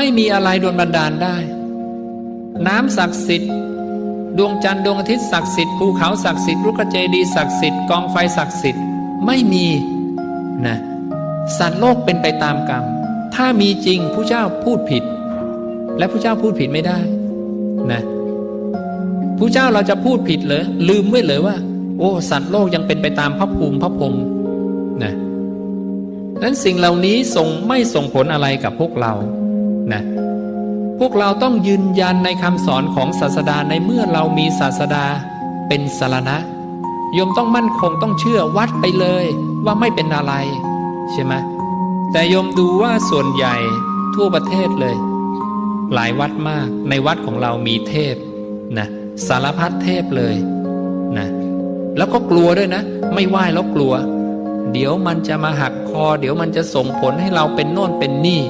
ไม่มีอะไรโดนบันดาลได้ น้ำศักดิ์สิทธิ์ ดวงจันทร์ดวงอาทิตย์ศักดิ์สิทธิ์ภูเขาศักดิ์สิทธิ์รุกขเจดีศักดิ์สิทธิ์กองไฟศักดิ์สิทธิ์ไม่มีนะสัตว์โลกเป็นไปตามกรรม ถ้ามีจริงผู้เจ้าพูดผิด และผู้เจ้าพูดผิดไม่ได้นะผู้เจ้าเราจะพูดผิดเหรอลืมไว้เลยว่า โอ้ สัตว์โลกยังเป็นไปตามพระภูมิพระพรมนะนั้นสิ่งเหล่านี้ส่งไม่ส่งผลอะไรกับพวกเรา นะพวกเราต้องยืนยันในคำสอนของศาสดาในเมื่อเรามีศาสดาเป็นสารณะโยมต้องมั่นคงต้องเชื่อวัดไปเลยว่าไม่เป็นอะไร ใช่ไหมแต่โยมดูว่าส่วนใหญ่ทั่วประเทศเลย หลายวัดมากในวัดของเรามีเทพนะสารพัดเทพเลยนะแล้วก็กลัวด้วยนะ ไม่ไหว้แล้วกลัว เดี๋ยวมันจะมาหักคอ เดี๋ยวมันจะส่งผลให้เราเป็นโน่นเป็นนี่